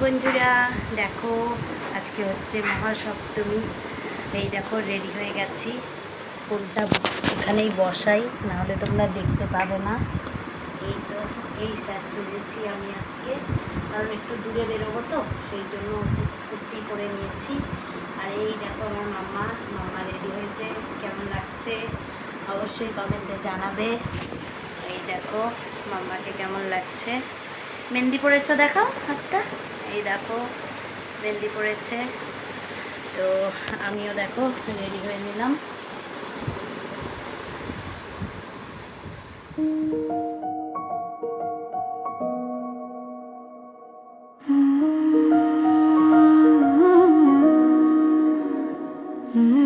বন্ধুরা, দেখো, আজকে হচ্ছে মহাসপ্তমী। এই দেখো রেডি হয়ে গেছি। ফুলটা এখানেই বসাই, নাহলে তোমরা দেখতে পাবে না। এই তো, এই সাজিয়েছি আমি আজকে। কারণ একটু দূরে বেরোবো তো, সেই জন্য কুর্তি পরে নিয়েছি। আর এই দেখো, আমার মাম্মা মাম্মা রেডি হয়েছে। কেমন লাগছে? অবশ্যই কমেন্টে জানাবে। এই দেখো মাম্মাকে কেমন লাগছে? মেহেন্দি পরেছো দেখো হাতটা? এই দেখো মেহেন্দি পড়েছে তো আমিও দেখো রেডি হয়ে নিলাম বলো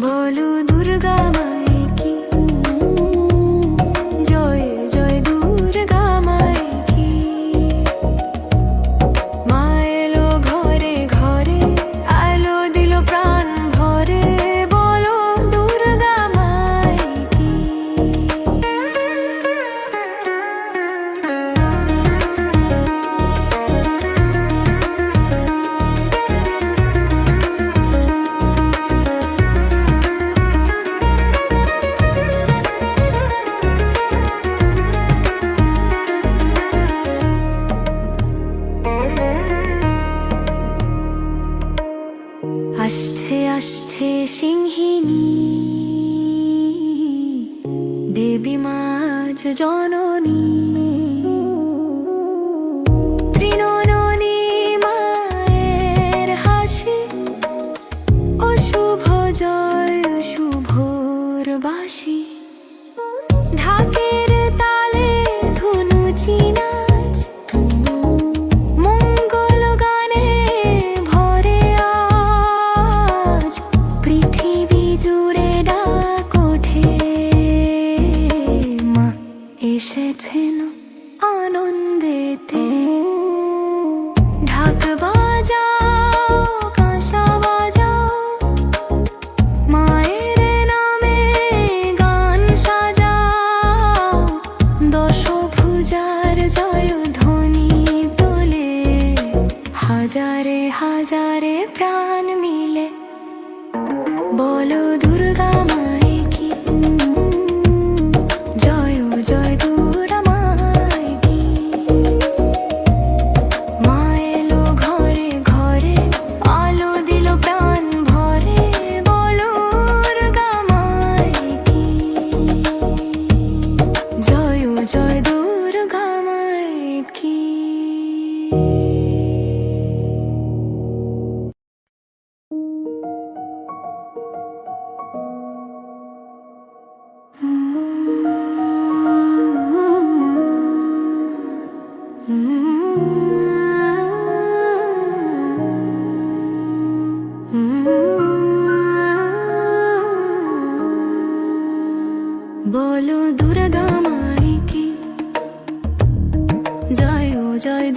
বলো দুর্গা মাইকি জননী। হাজারে হাজারে প্রাণ মিলে বলো দুর্গা মায়ের কি? জয় ও জয়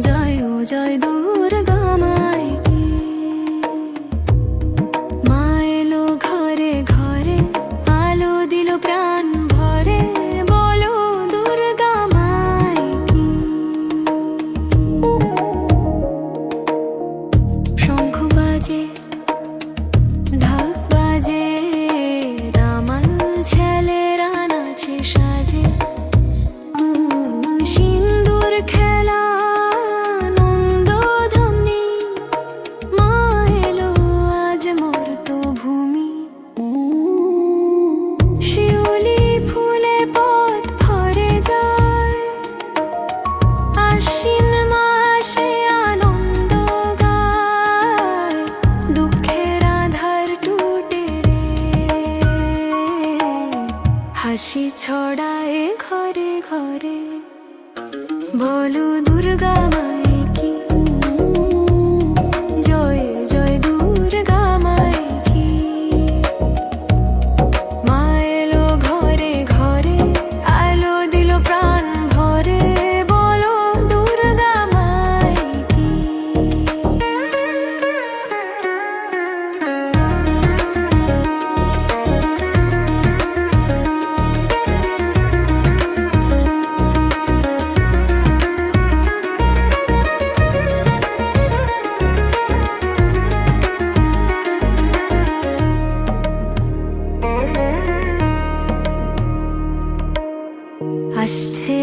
再有再多 ঘরে ঘরে বলো দুর্গা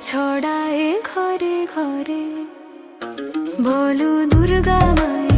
ছড়ায় ঘরে ঘরে। বলো দুর্গা মাই